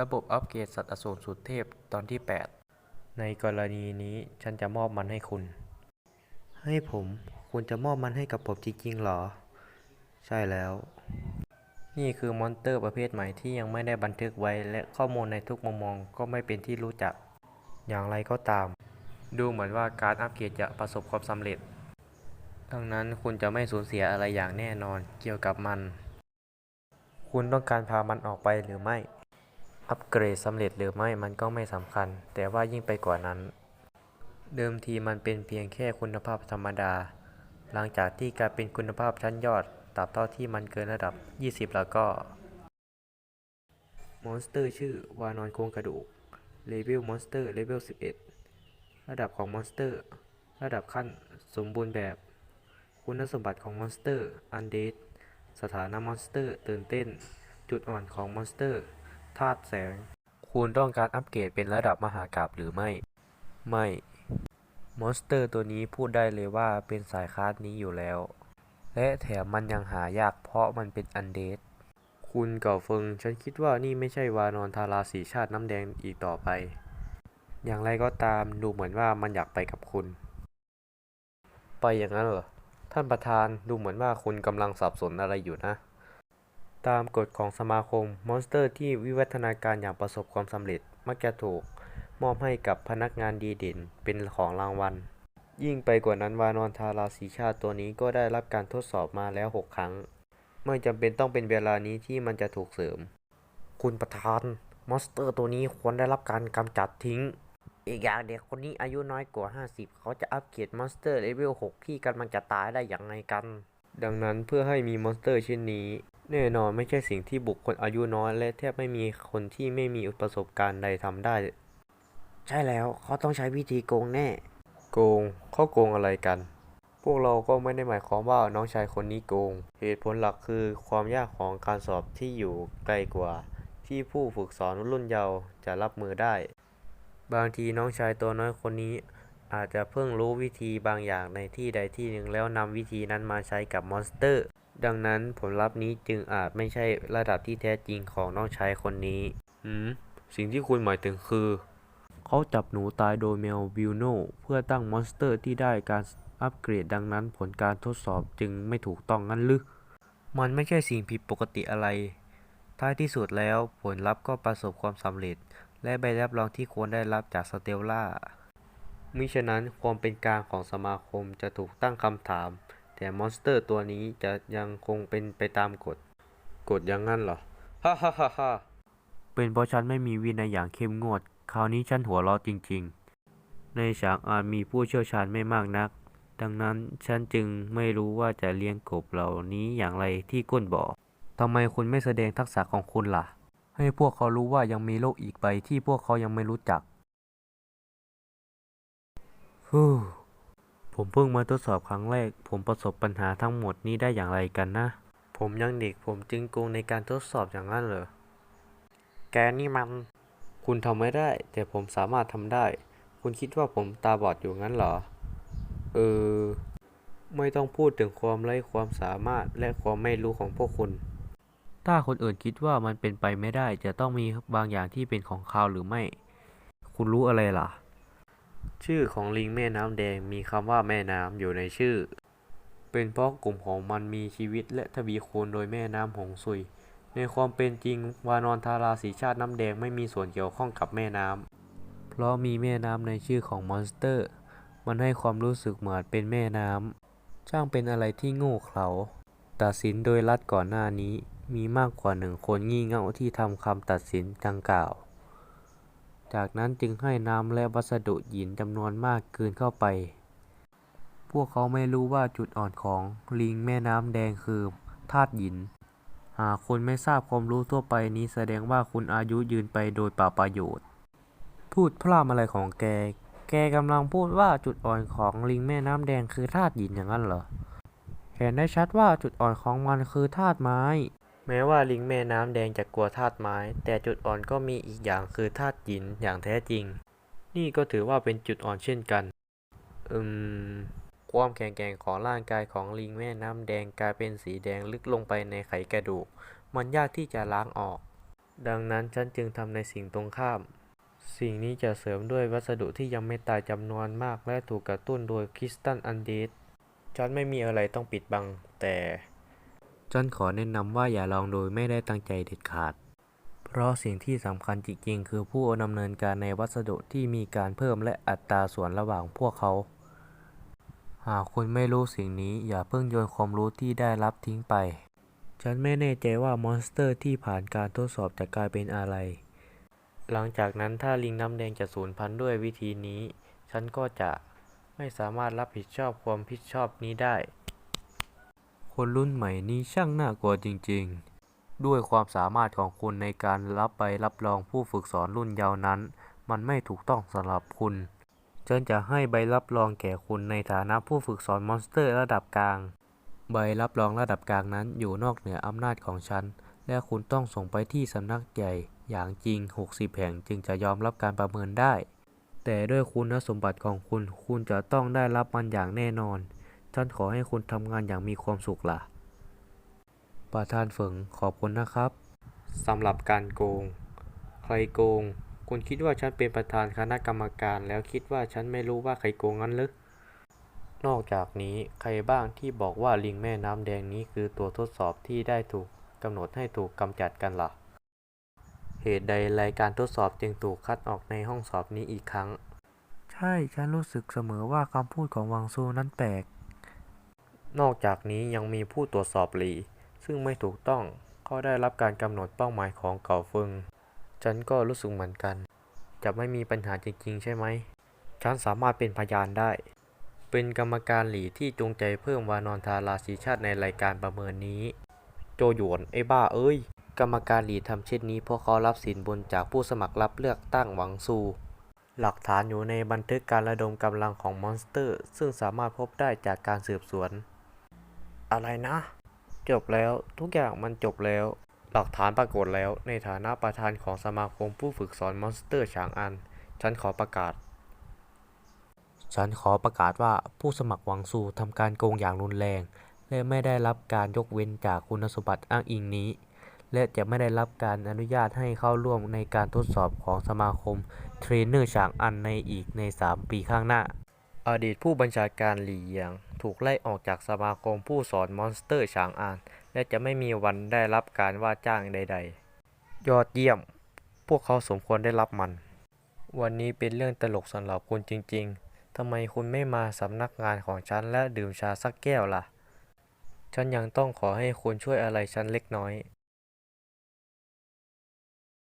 ระบบอัปเกรดสัตว์อสูรสุดเทพตอนที่ 8 ในกรณีนี้ฉันจะมอบมันให้คุณ ให้ผม คุณจะมอบมันให้กับผมจริงๆหรอ ใช่แล้ว นี่คือมอนสเตอร์ประเภทใหม่ที่ยังไม่ได้บันทึกไว้และข้อมูลในทุกมุมมองก็ไม่เป็นที่รู้จัก อย่างไรก็ตาม ดูเหมือนว่าการอัปเกรดจะประสบความสำเร็จ ดังนั้นคุณจะไม่สูญเสียอะไรอย่างแน่นอนเกี่ยวกับมัน คุณต้องการพามันออกไปหรือไม่ อัปเกรดสำเร็จหรือไม่มันก็ไม่สำคัญ แต่ว่ายิ่งไปกว่านั้น เดิมทีมันเป็นเพียงแค่คุณภาพธรรมดา หลังจากที่กลายเป็นคุณภาพชั้นยอดตราบเท่าที่มันเกินระดับ 20 แล้วก็มอนสเตอร์ชื่อวานอนโครงกระดูกเลเวลมอนสเตอร์เลเวล11 ระดับของมอนสเตอร์ ระดับขั้นสมบูรณ์แบบ คุณสมบัติของมอนสเตอร์อันเดดสถานะมอนสเตอร์ตื่นเต้น จุดอ่อนของมอนสเตอร์ ธาตุแสง คุณต้องการอัปเกรดเป็นระดับมหากราพย์หรือไม่ ไม่ มอนสเตอร์ตัวนี้พูดได้เลยว่าเป็นสายคาสนี้อยู่แล้ว และแถมมันยังหายากเพราะมันเป็นอันเดดคุณเก่าเฟิง ฉันคิดว่านี่ไม่ใช่วานอนทาราสีชาติน้ำแดงอีกต่อไป อย่างไรก็ตามดูเหมือนว่ามันอยากไปกับคุณ ไปอย่างนั้นเหรอ ท่านประธานดูเหมือนว่าคุณกำลังสับสนอะไรอยู่นะ ตามกฎของสมาคม มอนสเตอร์ที่วิวัฒนาการอย่างประสบความสำเร็จ มักจะถูกมอบให้กับพนักงานดีเด่นเป็นของรางวัล ยิ่งไปกว่านั้นวานอนทาราสีชาติตัวนี้ก็ได้รับการทดสอบมาแล้ว 6 ครั้ง ไม่จำเป็นต้องเป็นเวลานี้ที่มันจะถูกเสริม คุณประธาน มอนสเตอร์ตัวนี้ควรได้รับการกำจัดทิ้ง อีกอย่างเด็กคนนี้อายุน้อยกว่า 50 เขาจะอัปเกรดมอนสเตอร์เลเวล6ที่กำลังจะตายได้อย่างไรกัน ดังนั้นเพื่อให้มีมอนสเตอร์เช่นนี้ แน่นอนไม่ใช่สิ่งที่บุคคลอายุน้อย และแทบไม่มีคนที่ไม่มีประสบการณ์ใดทำได้ ใช่แล้วเขาต้องใช้วิธีโกงแน่ โกงเขาโกงอะไรกัน พวกเราก็ไม่ได้หมายความว่าน้องชายคนนี้โกง เหตุผลหลักคือความยากของการสอบที่อยู่ไกลกว่า ที่ผู้ฝึกสอนรุ่นเยาว์จะรับมือได้ บางทีน้องชายตัวน้อยคนนี้ อาจจะเพิ่งรู้วิธีบางอย่างในที่ใดที่หนึ่งแล้วนำวิธีนั้นมาใช้กับมอนสเตอร์ ดังนั้นผลลัพธ์นี้จึงอาจไม่ใช่ระดับที่แท้จริงของน้องชายคนนี้หืม สิ่งที่คุณหมายถึงคือ เขาจับหนูตายโดยแมววิลโนเพื่อตั้งมอนสเตอร์ที่ได้การอัปเกรดดังนั้นผลการทดสอบจึงไม่ถูกต้องงั้นหรือ มันไม่ใช่สิ่งผิดปกติอะไร ท้ายที่สุดแล้วผลลัพธ์ก็ประสบความสำเร็จ และใบรับรองที่ควรได้รับจากสเตลล่ามิฉะนั้นความเป็นกลางของสมาคมจะถูกตั้งคำถาม แต่มอนสเตอร์ตัวนี้จะยังคงเป็นไปตามกฎ กฎอย่างนั้นเหรอ ฮ่าฮ่าฮ่าฮ่าเป็นเพราะฉันไม่มีวินัยอย่างเข้มงวด คราวนี้ฉันหัวเราะจริง ๆ ในฉากอาจมีผู้เชี่ยวชาญไม่มากนัก ดังนั้นฉันจึงไม่รู้ว่าจะเลี้ยงกบเหล่านี้อย่างไรที่ก้นบ่อทำไมคุณไม่แสดงทักษะของคุณล่ะ ให้พวกเขารู้ว่ายังมีโลกอีกใบที่พวกเขายังไม่รู้จักฮู้ ผมเพิ่งมาทดสอบครั้งแรก ผมประสบปัญหาทั้งหมดนี้ได้อย่างไรกันนะ ผมยังเด็กผมจึงโกงในการทดสอบอย่างนั้นเหรอ แกนี่มัน คุณทำไม่ได้ แต่ผมสามารถทำได้ คุณคิดว่าผมตาบอดอยู่งั้นเหรอ เออ ไม่ต้องพูดถึงความไร้ความสามารถและความไม่รู้ของพวกคุณ ถ้าคนอื่นคิดว่ามันเป็นไปไม่ได้ จะต้องมีบางอย่างที่เป็นของเขาหรือไม่ คุณรู้อะไรล่ะ ชื่อของลิงแม่น้ำแดงมีคำว่าแม่น้ำอยู่ในชื่อ เป็นเพราะกลุ่มของมันมีชีวิตและทวีคูณโดยแม่น้ำหงสุย ในความเป็นจริงวานอนทาราสีชาติน้ำแดงไม่มีส่วนเกี่ยวข้องกับแม่น้ำ เพราะมีแม่น้ำในชื่อของมอนสเตอร์ มันให้ความรู้สึกเหมือนเป็นแม่น้ำ ช่างเป็นอะไรที่โง่เขลา ตัดสินโดยรัฐก่อนหน้านี้มีมากกว่าหนึ่งคนงี่เง่าที่ทำคำตัดสินดังกล่าว จากนั้นจึงให้น้ำและวัสดุหินจำนวนมากกืนเข้าไป พวกเขาไม่รู้ว่าจุดอ่อนของลิงแม่น้ำแดงคือธาตุหิน หากคุณไม่ทราบความรู้ทั่วไปนี้แสดงว่าคุณอายุยืนไปโดยเปล่าประโยชน์ พูดพร่ำอะไรของแก แกกำลังพูดว่าจุดอ่อนของลิงแม่น้ำแดงคือธาตุหินอย่างนั้นเหรอ เห็นได้ชัดว่าจุดอ่อนของมันคือธาตุไม้ แม้ว่าลิงแม่น้ำแดงจะกลัวธาตุไม้ แต่จุดอ่อนก็มีอีกอย่างคือธาตุหินอย่างแท้จริง นี่ก็ถือว่าเป็นจุดอ่อนเช่นกัน อืม ความแข็งแกร่งของร่างกายของลิงแม่น้ำแดงกลายเป็นสีแดงลึกลงไปในไขกระดูก มันยากที่จะล้างออก ดังนั้นฉันจึงทำในสิ่งตรงข้าม สิ่งนี้จะเสริมด้วยวัสดุที่ยังไม่ตายจำนวนมากและถูกกระตุ้นโดยคริสตัลอันเดดฉันไม่มีอะไรต้องปิดบัง แต่ ฉันขอแนะนำว่าอย่าลองโดยไม่ได้ตั้งใจเด็ดขาด เพราะสิ่งที่สำคัญจริงๆ คือผู้ดำเนินการในวัสดุที่มีการเพิ่มและอัตราส่วนระหว่างพวกเขา หากคุณไม่รู้สิ่งนี้อย่าเพิ่งโยนความรู้ที่ได้รับทิ้งไป ฉันไม่แน่ใจว่ามอนสเตอร์ที่ผ่านการทดสอบจะกลายเป็นอะไร หลังจากนั้นถ้าลิงน้ำแดงจะสูญพันธุ์ด้วยวิธีนี้ ฉันก็จะไม่สามารถรับผิดชอบความผิดชอบนี้ได้ คนรุ่นใหม่นี้ช่างน่ากลัวจริงๆ ด้วยความสามารถของคุณในการรับใบรับรองผู้ฝึกสอนรุ่นเยาว์นั้น มันไม่ถูกต้องสำหรับคุณฉันจะให้ใบรับรองแก่คุณในฐานะผู้ฝึกสอนมอนสเตอร์ระดับกลาง ใบรับรองระดับกลางนั้นอยู่นอกเหนืออำนาจของฉัน และคุณต้องส่งไปที่สำนักใหญ่อย่างจริง 60 แห่งจึงจะยอมรับการประเมินได้ แต่ด้วยคุณสมบัติของคุณ คุณจะต้องได้รับมันอย่างแน่นอน ฉันขอให้คุณทำงานอย่างมีความสุขล่ะ ประธานเฝิงขอบคุณนะครับสำหรับการโกง ใครโกง คุณคิดว่าฉันเป็นประธานคณะกรรมการ แล้วคิดว่าฉันไม่รู้ว่าใครโกงงั้นหรือนอกจากนี้ใครบ้างที่บอกว่าลิงแม่น้ำแดงนี้คือตัวทดสอบที่ได้ถูกกำหนดให้ถูกกำจัดกันล่ะ เหตุใดรายการทดสอบจึงถูกคัดออกในห้องสอบนี้อีกครั้ง ใช่ ฉันรู้สึกเสมอว่าคำพูดของวังซูนั้นแปลก นอกจากนี้ยังมีผู้ตรวจสอบหลี ซึ่งไม่ถูกต้องเขาได้รับการกำหนดเป้าหมายของเก่าเฟิง ฉันก็รู้สึกเหมือนกัน จะไม่มีปัญหาจริงๆ ใช่ไหม ฉันสามารถเป็นพยานได้ เป็นกรรมการหลีที่จงใจเพิ่มวานอนทาราสีชาติในรายการประเมินนี้ โจหยวนไอ้บ้าเอ้ย กรรมการหลีทำเช่นนี้เพราะเขารับสินบนจากผู้สมัครรับเลือกตั้งหวังซูหลักฐานอยู่ในบันทึกการระดมกำลังของมอนสเตอร์ ซึ่งสามารถพบได้จากการสืบสวน อะไรนะ จบแล้วทุกอย่างมันจบแล้ว หลักฐานปรากฏแล้วในฐานะประธานของสมาคมผู้ฝึกสอนมอนสเตอร์ฉางอัน ฉันขอประกาศ ฉันขอประกาศว่าผู้สมัครหวังซูทำการโกงอย่างรุนแรง และไม่ได้รับการยกเว้นจากคุณสมบัติอ้างอิงนี้ และจะไม่ได้รับการอนุญาตให้เข้าร่วมในการทดสอบของสมาคมเทรนเนอร์ฉางอันในอีกใน 3 ปีข้างหน้า อดีตผู้บัญชาการหลี่เยียง ถูกไล่ออกจากสมาคมผู้สอนมอนสเตอร์ฉางอันและจะไม่มีวันได้รับการว่าจ้างใด ๆ ยอดเยี่ยม พวกเขาสมควรได้รับมัน วันนี้เป็นเรื่องตลกสำหรับคุณจริง ๆทำไมคุณไม่มาสำนักงานของฉันและดื่มชาสักแก้วล่ะ ฉันยังต้องขอให้คุณช่วยอะไรฉันเล็กน้อย